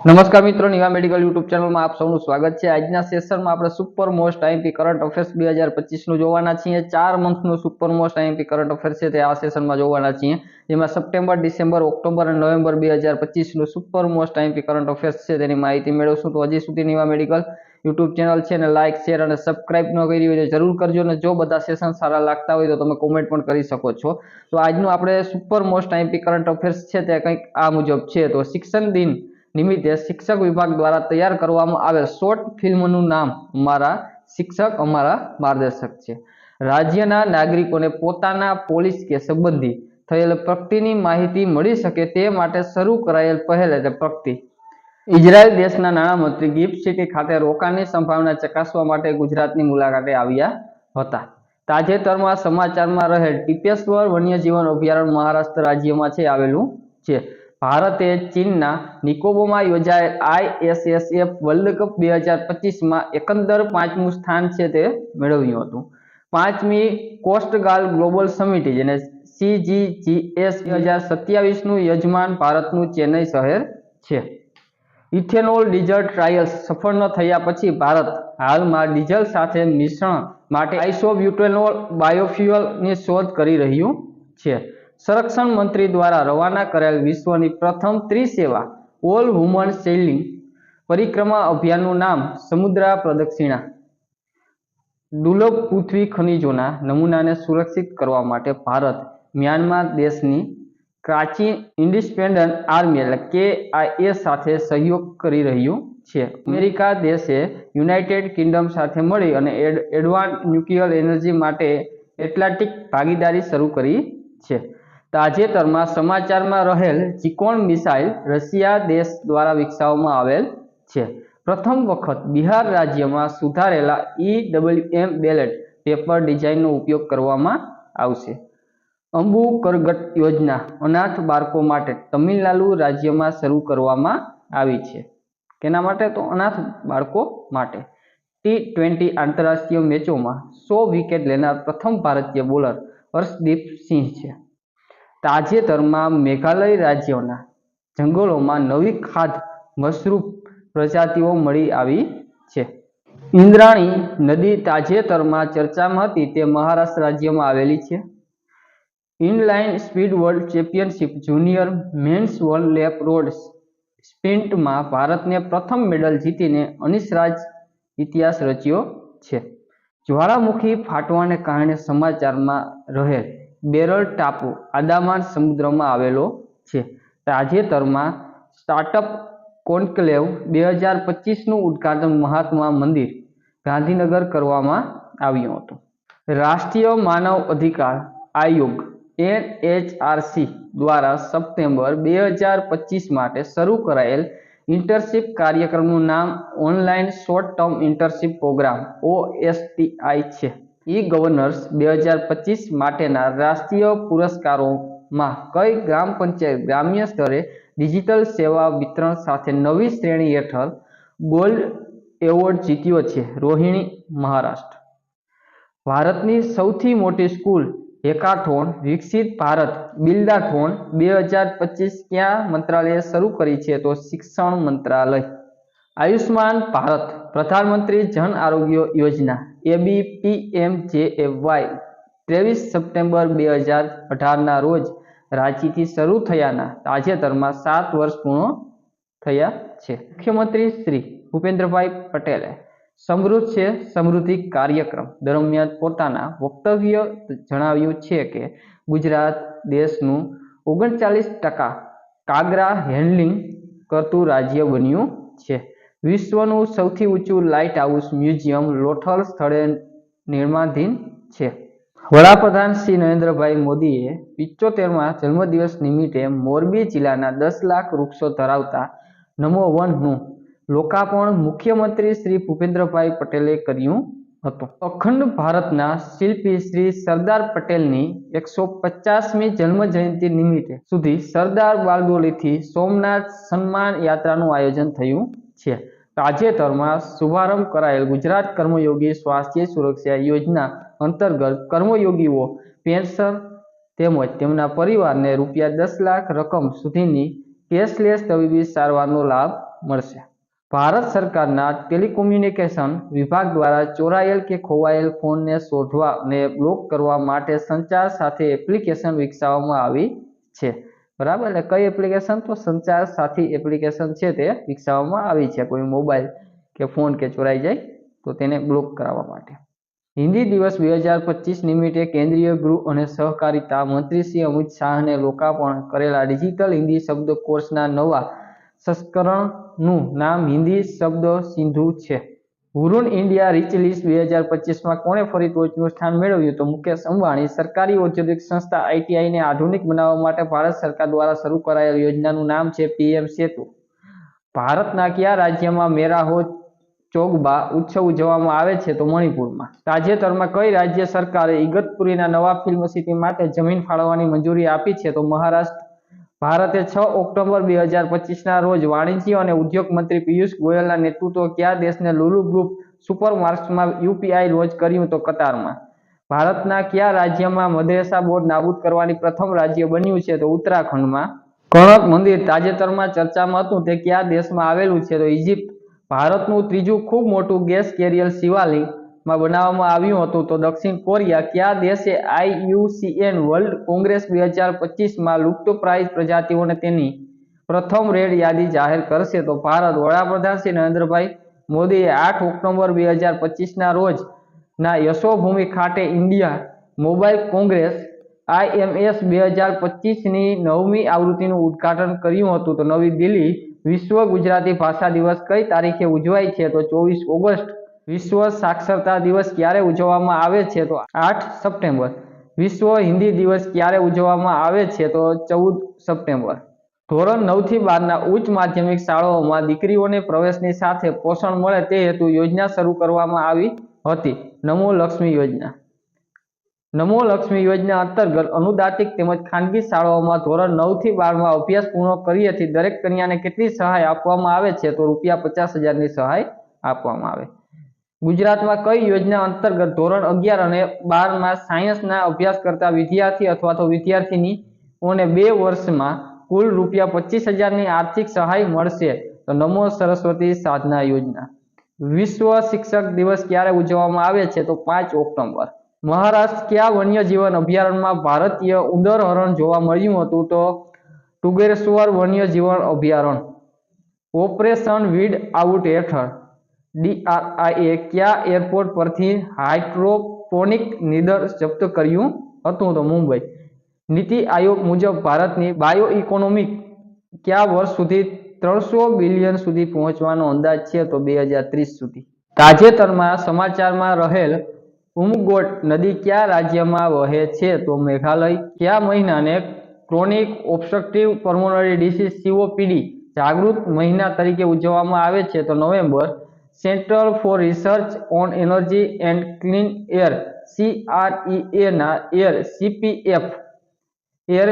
નમસ્કાર મિત્રો, Niva medical YouTube ચેનલમાં આપ સૌનું સ્વાગત છે. આજના સેશનમાં આપણે super most IMP current affairs બે હજાર પચીસનું જોવાના છીએ. ચાર મંથનું super most IMP current affairs છે તે આ સેશનમાં જોવાના છીએ. જેમાં સપ્ટેમ્બર, ડિસેમ્બર, ઓક્ટોબર અને નવેમ્બર બે હજાર પચીસનું super most IMP current affairs છે તેની માહિતી મેળવશું. તો હજી સુધી નિવા મેડિકલ યુટ્યુબ ચેનલ છે અને લાઇક શેર અને સબસ્ક્રાઇબ ન કરી હોય તો જરૂર કરજો અને જો બધા સેશન સારા લાગતા હોય તો તમે કોમેન્ટ પણ કરી શકો છો. તો આજનું આપણે super most IMP current affairs છે તે કંઈક આ મુજબ છે. તો શિક્ષણ દિન નિમિત્તે શિક્ષક વિભાગ દ્વારા તૈયાર કરવામાં આવેલ શોર્ટ ફિલ્મનું નામ અમારા શિક્ષક, અમારા માર્ગદર્શક છે. રાજ્યના નાગરિકોને પોતાના પોલીસ કે સંબંધી થયેલ પ્રગતિની માહિતી મળી શકે તે માટે શરૂ કરાયેલ પહેલ એટલે પ્રગતિ. ઇઝરાયલ દેશના નાણામંત્રી ગિફ્ટ સિટી ખાતે રોકાણની સંભાવના ચકાસવા માટે ગુજરાતની મુલાકાતે આવ્યા હતા. તાજેતરમાં સમાચારમાં રહેલ ટીપેશ્વર વન્યજીવન અભયારણ્ય મહારાષ્ટ્ર રાજ્યમાં છે, આવેલું છે. ભારતે ચીનના નિકોબોમાં યોજાયેલ આઈએસએસએફ વર્લ્ડ કપ બે હજાર પચીસમાં એકંદર પાંચમું સ્થાન છે તે મેળવ્યું હતું. પાંચમી કોસ્ટગાર્ડ ગ્લોબલ સમિટ, જેને સીજીજીએસ બે હજાર સત્યાવીસનું યજમાન ભારતનું ચેન્નઈ શહેર છે. ઇથેનોલ ડીઝલ ટ્રાયલ્સ સફળ ન થયા પછી ભારત હાલમાં ડીઝલ સાથે મિશ્રણ માટે આઇસોબ્યુટેનોલ બાયોફ્યુઅલની શોધ કરી રહ્યું છે. સંરક્ષણ મંત્રી દ્વારા રવાના કરેલ વિશ્વની પ્રથમ ત્રિસેવા ઓલ વુમન સેલિંગ પરિક્રમા અભિયાનનું નામ સમુદ્રા પ્રદક્ષિણા. દુર્લભ પૃથ્વી ખનિજોના નમૂનાને સુરક્ષિત કરવા માટે ભારત મ્યાનમાર દેશની પ્રાચીન ઇન્ડિપેન્ડન્ટ આર્મી એટલે કે એ સાથે સહયોગ કરી રહ્યું છે. અમેરિકા દેશે યુનાઇટેડ કિંગડમ સાથે મળી અને એડવાન્સ ન્યુક્લિયર એનર્જી માટે એટલાન્ટિક ભાગીદારી શરૂ કરી છે. તાજેતરમાં સમાચારમાં રહેલ ચિકોણ મિસાઇલ રશિયા દેશ દ્વારા વિકસાવવામાં આવેલ છે. પ્રથમ વખત બિહાર રાજ્યમાં સુધારેલા ઈડબ્લ્યુએમ બેલેટ પેપર ડિઝાઇનનો ઉપયોગ કરવામાં આવશે. અંબુ કરગટ યોજના અનાથ બાળકો માટે તમિલનાડુ રાજ્યમાં શરૂ કરવામાં આવી છે. કેના માટે? તો અનાથ બાળકો માટે. ટી ટ્વેન્ટી આંતરરાષ્ટ્રીય મેચોમાં સો વિકેટ લેનાર પ્રથમ ભારતીય બોલર હર્ષદીપ સિંહ છે. તાજેતરમાં મેઘાલય રાજ્યોના જંગલોમાં નવી ખાદ મશરૂમ પ્રજાતિઓ મળી આવી છે. ઇન્દ્રાણી નદી તાજેતરમાં ચર્ચામાં હતી તે મહારાષ્ટ્ર રાજ્યમાં આવેલી છે. Inline speed world championship junior men's world lap road સ્પ્રિન્ટમાં ભારતને પ્રથમ મેડલ જીતીને અનિશરાજ ઇતિહાસ રચ્યો છે. જ્વાળામુખી ફાટવાને કારણે સમાચારમાં રહેલ બેરલ ટાપુ આદામાન સમુદ્રમાં આવેલો છે. તાજેતરમાં સ્ટાર્ટઅપ કોન્કલેવ બે હજાર પચીસનું ઉદ્ઘાટન મહાત્મા મંદિર ગાંધીનગર કરવામાં આવ્યું હતું. રાષ્ટ્રીય માનવ અધિકાર આયોગ એનએચઆરસી દ્વારા સપ્ટેમ્બર બે હજાર પચીસ માટે શરૂ કરાયેલ ઇન્ટર્નશીપ કાર્યક્રમનું નામ online short term internship program, OSTI છે. ઈ ગવર્નર્સ બે હજાર પચીસ માટેના રાષ્ટ્રીય પુરસ્કારોમાં કઈ ગ્રામ પંચાયત ગ્રામ્ય સ્તરે ડિજિટલ સેવા વિતરણ સાથે નવી શ્રેણી હેઠળ ગોલ્ડ એવોર્ડ જીત્યો છે? રોહિણી, મહારાષ્ટ્ર. ભારતની સૌથી મોટી સ્કૂલ હેકાથોન વિકસિત ભારત બિલ્ડાથોન બે હજાર પચીસ ક્યાં મંત્રાલયે શરૂ કરી છે તો શિક્ષણ મંત્રાલય. આયુષ્માન ભારત પ્રધાનમંત્રી જન આરોગ્ય યોજના. એબીપીએમજેએવાય ત્રેવીસ સપ્ટેમ્બર બે હજાર અઢારના રોજ રાંચીથી શરૂ થયાના તાજેતરમાં સાત વર્ષ પૂર્ણ થયા છે. મુખ્યમંત્રી શ્રી ભૂપેન્દ્રભાઈ પટેલે સમૃદ્ધ છે સમૃદ્ધિ કાર્યક્રમ દરમિયાન પોતાના વક્તવ્ય જણાવ્યું છે કે ગુજરાત દેશનું ઓગણચાલીસ ટકા કાગરા હેન્ડલિંગ કરતું રાજ્ય બન્યું છે. વિશ્વનું સૌથી ઊંચું લાઇટ હાઉસ મ્યુઝિયમ લોથલ સ્થળે નિર્માણાધીન છે. વડાપ્રધાન શ્રી નરેન્દ્રભાઈ મોદીએ પિચોતેરમાં જન્મદિવસ નિમિત્તે મોરબી જિલ્લાના દસ લાખ વૃક્ષો ધરાવતા નમો વનનું લોકાર્પણ મુખ્યમંત્રી શ્રી ભૂપેન્દ્રભાઈ પટેલે કર્યું હતું. અખંડ ભારતના શિલ્પી શ્રી સરદાર પટેલની એકસો પચાસમી જન્મ જયંતિ નિમિત્તે સુધી સરદાર બારડોલીથી સોમનાથ સન્માન યાત્રાનું આયોજન થયું છે. તાજેતરમાં શુભારંભ કરાયેલ ગુજરાત કર્મયોગી સ્વાસ્થ્ય સુરક્ષા યોજના અંતર્ગત કર્મયોગીઓ, પેન્શન તેમજ તેમના પરિવારને રૂપિયા દસ લાખ રકમ સુધીની કેશલેસ તબીબી સારવારનો લાભ મળશે. ભારત સરકારના ટેલિકોમ્યુનિકેશન વિભાગ દ્વારા ચોરાયેલ કે ખોવાયેલ ફોનને શોધવા અને બ્લોક કરવા માટે સંચાર સાથે એપ્લિકેશન વિકસાવવામાં આવી છે. બરાબર? એટલે કઈ એપ્લિકેશન તો સંચાર સાથી એપ્લિકેશન છે તે વિકસાવવામાં આવી છે. કોઈ મોબાઈલ કે ફોન કે ચોરાઈ જાય, તો તેને બ્લોક કરાવવા માટે. હિન્દી દિવસ બે હજાર પચીસ નિમિત્તે કેન્દ્રીય ગૃહ અને સહકારિતા મંત્રી શ્રી અમિત શાહને લોકાર્પણ કરેલા ડિજિટલ હિન્દી શબ્દ કોર્સના નવા સંસ્કરણનું નામ હિન્દી શબ્દ સિંધુ છે. હુરુન ઇન્ડિયા રીચ લિસ્ટ બે હજાર પચીસમાં કોણે ફરી ટોચનું સ્થાન મેળવ્યું? તો મુકેશ અંબાણી, સરકારી ઔદ્યોગિક સંસ્થા આઈટીઆઈને આધુનિક બનાવવા માટે ભારત સરકાર દ્વારા શરૂ કરાયેલ યોજનાનું નામ છે પીએમ સેતુ. ભારતના કયા રાજ્યમાં મેરા હો ચોગબા ઉત્સવ ઉજવવામાં આવે છે તો મણિપુરમાં? તાજેતરમાં કઈ રાજ્ય સરકારે ઇગતપુરીના નવા ફિલ્મ સિટી માટે જમીન ફાળવવાની મંજૂરી આપી છે તો મહારાષ્ટ્ર ભારતે છ ઓક્ટોબર બે હજાર પચીસના રોજ વાણિજ્ય અને ઉદ્યોગ મંત્રી પિયુષ ગોયલના નેતૃત્વ કયા દેશને લુલુ ગ્રુપ સુપર સુપરમાર્કેટમાં યુપીઆઈ લોન્ચ કર્યું તો કતારમાં? ભારતના કયા રાજ્યમાં મદ્રેસા બોર્ડ નાબૂદ કરવાની પ્રથમ રાજ્ય બન્યું છે તો ઉત્તરાખંડમાં? કણક મંદિર તાજેતરમાં ચર્ચામાં હતું તે કયા દેશમાં આવેલું છે તો ઇજિપ્ત ભારતનું ત્રીજું ખૂબ મોટું ગેસ કેરિયર શિવાલિંગમાં બનાવવામાં આવ્યું હતું. તો દક્ષિણ કોરિયા કયા દેશે આઈયુસીએન વર્લ્ડ કોંગ્રેસ બે હજાર પચીસમાં લુપ્તપ્રાય પ્રજાતિઓને તેની પ્રથમ રેડ યાદી જાહેર કરશે? તો ભારત વડાપ્રધાન શ્રી નરેન્દ્રભાઈ મોદીએ આઠ ઓક્ટોબર બે હજાર પચીસના રોજ ના યશોભૂમિ ખાતે ઇન્ડિયા મોબાઈલ કોંગ્રેસ આઈએમએસ બે હજાર પચીસની નવમી આવૃત્તિનું ઉદ્ઘાટન કર્યું હતું. તો નવી દિલ્હી વિશ્વ ગુજરાતી ભાષા દિવસ કઈ તારીખે ઉજવાય છે? તો ચોવીસ ઓગસ્ટ વિશ્વ સાક્ષરતા દિવસ ક્યારે ઉજવવામાં આવે છે તો આઠ સપ્ટેમ્બર. વિશ્વ હિન્દી દિવસ ક્યારે ઉજવવામાં આવે છે તો ચૌદ સપ્ટેમ્બર. ધોરણ નવથી બારના ઉચ્ચ માધ્યમિક શાળાઓમાં દીકરીઓને પ્રવેશની સાથે પોષણ મળે તે હેતુ યોજના શરૂ કરવામાં આવી હતી. નમો લક્ષ્મી યોજના. નમો લક્ષ્મી યોજના અંતર્ગત અનુદાતિક તેમજ ખાનગી શાળાઓમાં ધોરણ નવથી બારમાં અભ્યાસ પૂર્ણ કરીએથી દરેક કન્યાને કેટલી સહાય આપવામાં આવે છે તો રૂપિયા પચાસ હજારની સહાય આપવામાં આવે. ગુજરાતમાં કઈ યોજના અંતર્ગત ધોરણ અગિયાર અને બારમાં સાયન્સના અભ્યાસ કરતા વિદ્યાર્થી અથવા તો વિદ્યાર્થીનીઓને બે વર્ષમાં કુલ રૂપિયા પચીસ હજારની આર્થિક સહાય મળશે? તો નમો સરસ્વતી સાધના યોજના. વિશ્વ શિક્ષક દિવસ ક્યારે ઉજવવામાં આવે છે? તો પાંચ ઓક્ટોબર. મહારાષ્ટ્ર કયા વન્યજીવન અભયારણ્યમાં ભારતીય ઉંદર હરણ જોવા મળ્યું હતું? તો ટુગેશ્વર વન્યજીવન અભયારણ્ય. ઓપરેશન વીડ આઉટ હેઠળ. ડીઆરઆઈએ કયા એરપોર્ટ પરથી હાઇડ્રોપોનિક નીડર જપ્ત કર્યું હતું તો મુંબઈ. નીતિ આયોગ મુજબ ભારતની બાયો ઇકોનોમિક કયા વર્ષ સુધી ત્રણસો બિલિયન સુધી પહોંચવાનો અંદાજ છે તો બે હજાર ત્રીસ સુધી. તાજેતરમાં સમાચારમાં રહેલ ઉમગોટ નદી કયા રાજ્યમાં વહે છે તો મેઘાલય કયા મહિનાને chronic obstructive pulmonary disease COPD જાગૃત મહિના તરીકે ઉજવવામાં આવે છે તો November central for research on energy and clean air CREA ના air CPF air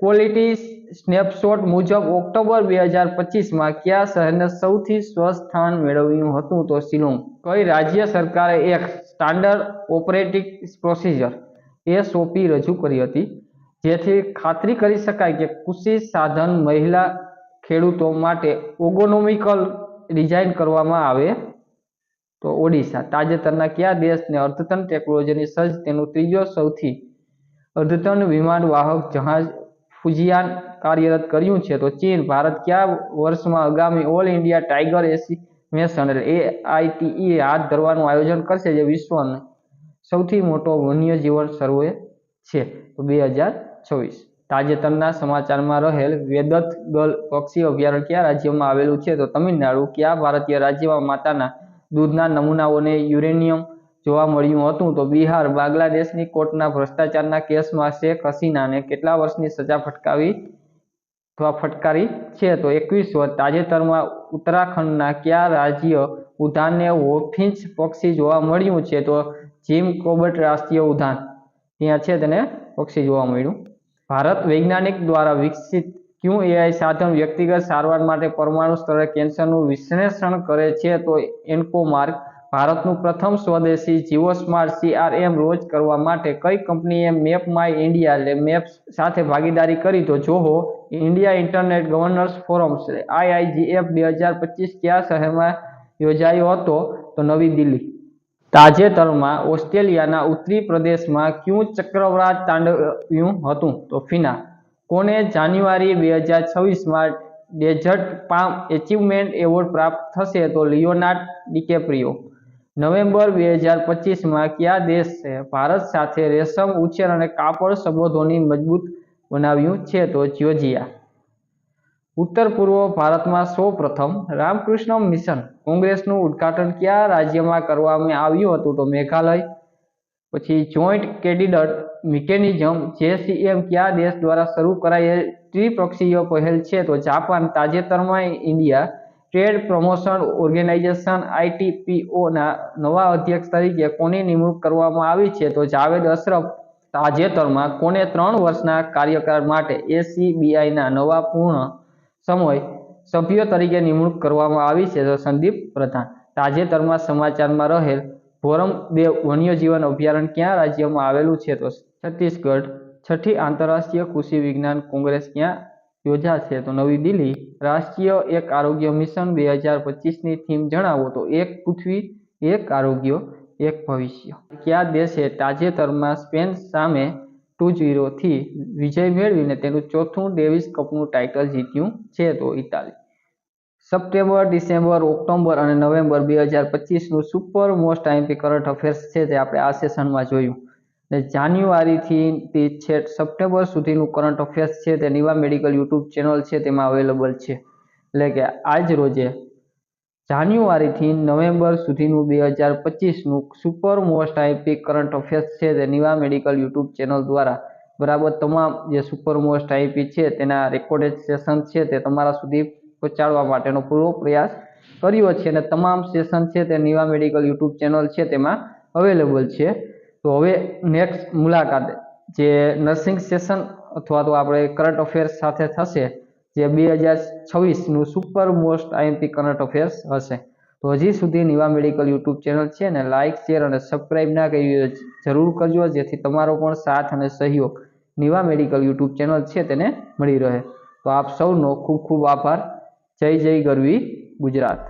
quality snapshot મુજબ ઓક્ટોબર બે હજાર પચીસમાં કયા શહેરને સૌથી સ્વસ્થ સ્થાન મેળવ્યું હતું તો શિલોંગ? કઈ રાજ્ય સરકારે એક સ્ટાન્ડર્ડ ઓપરેટિંગ પ્રોસિજર એસઓપી રજૂ કરી હતી? જેથી ખાતરી કરી શકાય કે કૃષિ સાધન મહિલા ખેડૂતો માટે ઓગોનોમિકલ ડિઝાઇન કરવામાં આવે તો ઓડિશા. તાજેતરના કયા દેશને અર્ધતન ટેકનોલોજીની સજ્જ તેનું ત્રીજો સૌથી અર્ધતન વિમાન વાહક જહાજ ફુજિયાન કાર્યરત કર્યું છે? તો ચીન, ભારત કયા વર્ષમાં આગામી ઓલ ઇન્ડિયા ટાઈગર એસિમેશન એટલે એઆઈટીઈ હાથ ધરવાનું આયોજન કરશે જે વિશ્વનો સૌથી મોટો વન્યજીવન સર્વે છે? બે હજાર છવ્વીસ. તાજેતરના સમાચારમાં રહેલ વેદત ગલ પક્ષી અભયારણ્ય કયા રાજ્યમાં આવેલું છે? તો તમિલનાડુ. કયા ભારતીય રાજ્યમાં માતાના દૂધના નમૂનાઓને યુરેનિયમ જોવા મળ્યું હતું? તો બિહાર. બાંગ્લાદેશની કોર્ટના ભ્રષ્ટાચારના કેસમાં શેખ હસીનાને કેટલા વર્ષની સજા ફટકાવી અથવા ફટકારી છે? તો એકવીસ વર્ષ. તાજેતરમાં ઉત્તરાખંડના કયા રાજ્ય ઉદ્યાનને હોફિન્ચ પક્ષી જોવા મળ્યું છે? તો જીમ કોબટ રાષ્ટ્રીય ઉદ્યાન ત્યાં છે તેને પક્ષી જોવા મળ્યું. ભારત વૈજ્ઞાનિક દ્વારા વિકસિત ક્યુ એઆઈ સાધન વ્યક્તિગત સારવાર માટે પરમાણુ સ્તરે કેન્સરનું વિશ્લેષણ કરે છે, તો એન્કોમાર્ક ભારતનું પ્રથમ સ્વદેશી જીઓ સ્માર્ટ સીઆરએમ રોજ કરવા માટે કઈ કંપનીએ મેપ માય ઇન્ડિયા મેપ્સ સાથે ભાગીદારી કરી? તો Zoho India internet governors forum IIGF બે હજાર પચીસ કયા શહેરમાં યોજાયો હતો? તો નવી દિલ્હી. તાજેતરમાં ઓસ્ટ્રેલિયાના ઉત્તરી પ્રદેશમાં ક્યું ચક્રવાત તાંડવ્યું હતું? તો ફિના. કોને જાન્યુઆરી બે હજાર છવ્વીસમાં ડેઝર્ટ પામ એચિવમેન્ટ એવોર્ડ પ્રાપ્ત થશે? તો લિયોનાર્ડ ડિકેપ્રિયો. નવેમ્બર બે હજાર પચીસમાં કયા દેશ છે ભારત સાથે રેશમ ઉછેર અને કાપડ સંબંધોની મજબૂત બનાવ્યું છે? તો જ્યોર્જિયા. ઉત્તર પૂર્વ ભારતમાં સૌ પ્રથમ રામકૃષ્ણ મિશન કોંગ્રેસનું ઉદ્ઘાટન કયા રાજ્યમાં કરવામાં આવ્યું હતું તો મેઘાલય, પછી જોઈન્ટ કેડિડટ, મિકેનિઝમ, જેસીએમ કયા દેશ દ્વારા શરૂ કરાયેલ ત્રિપક્ષીય પહેલ છે તો જાપાન, તાજેતરમાં ઇન્ડિયા ટ્રેડ પ્રમોશન ઓર્ગેનાઇઝેશન આઈટીપીઓના નવા અધ્યક્ષ તરીકે કોની નિમણૂક કરવામાં આવી છે તો જાવેદ અશરફ, તાજેતરમાં કોને ત્રણ વર્ષના કાર્યકાળ માટે એસીબીઆઈના નવા પૂર્ણ સમય સભ્ય તરીકે નિમણૂક કરવામાં આવી છે. તો સંદીપ પ્રધાન, તાજેતરમાં સમાચારમાં રહેલ ભોરમદેવ વન્યજીવન અભયારણ્ય ક્યાં રાજ્યમાં આવેલું છે? તો છત્તીસગઢ, છઠ્ઠી આંતરરાષ્ટ્રીય કૃષિ વિજ્ઞાન કોંગ્રેસ ક્યાં યોજાશે તો નવી દિલ્હી, રાષ્ટ્રીય એક આરોગ્ય મિશન બે હજાર પચીસની થીમ જણાવો. તો એક પૃથ્વી, એક આરોગ્ય, એક ભવિષ્ય. કયા દેશે તાજેતરમાં સ્પેન સામે ટુ ઝીરોથી વિજય મેળવીને તેનું ચોથું ડેવિસ કપનું ટાઇટલ જીત્યું છે તો ઇટાલી. સપ્ટેમ્બર, ડિસેમ્બર ઓક્ટોબર અને નવેમ્બર બે હજાર પચીસનું super most IMP current affairs છે તે આપણે આ સેશનમાં જોયું. ને જાન્યુઆરીથી તે છેક સપ્ટેમ્બર સુધીનું કરંટ અફેર્સ છે તે નિવા મેડિકલ યુટ્યુબ ચેનલ છે તેમાં અવેલેબલ છે. એટલે કે આજ રોજે જાન્યુઆરીથી નવેમ્બર સુધીનું બે હજાર પચીસનું super most IP current affairs છે તે નિવા મેડિકલ યુટ્યુબ ચેનલ દ્વારા બરાબર તમામ જે સુપર મોસ્ટ આઈપી છે તેના રેકોર્ડેડ સેશન છે તે તમારા સુધી પહોંચાડવા માટેનો પૂરો પ્રયાસ કર્યો છે અને તમામ સેશન છે તે નિવા મેડિકલ યુટ્યુબ ચેનલ છે તેમાં અવેલેબલ છે. તો હવે નેક્સ્ટ મુલાકાત, જે નર્સિંગ સેશન અથવા તો આપણે કરંટ અફેર્સ સાથે થશે જે બે હજાર છવ્વીસનું super most IMP current affairs હશે. તો હજી સુધી નિવા મેડિકલ યુટ્યુબ ચેનલ છે ને લાઇક શેર અને સબસ્ક્રાઇબ ના કરી જરૂર કરજો, જેથી તમારો પણ સાથ અને સહયોગ નિવા મેડિકલ યુટ્યુબ ચેનલ છે તેને મળી રહે. તો આપ સૌનો ખૂબ ખૂબ આભાર. જય જય ગરવી ગુજરાત.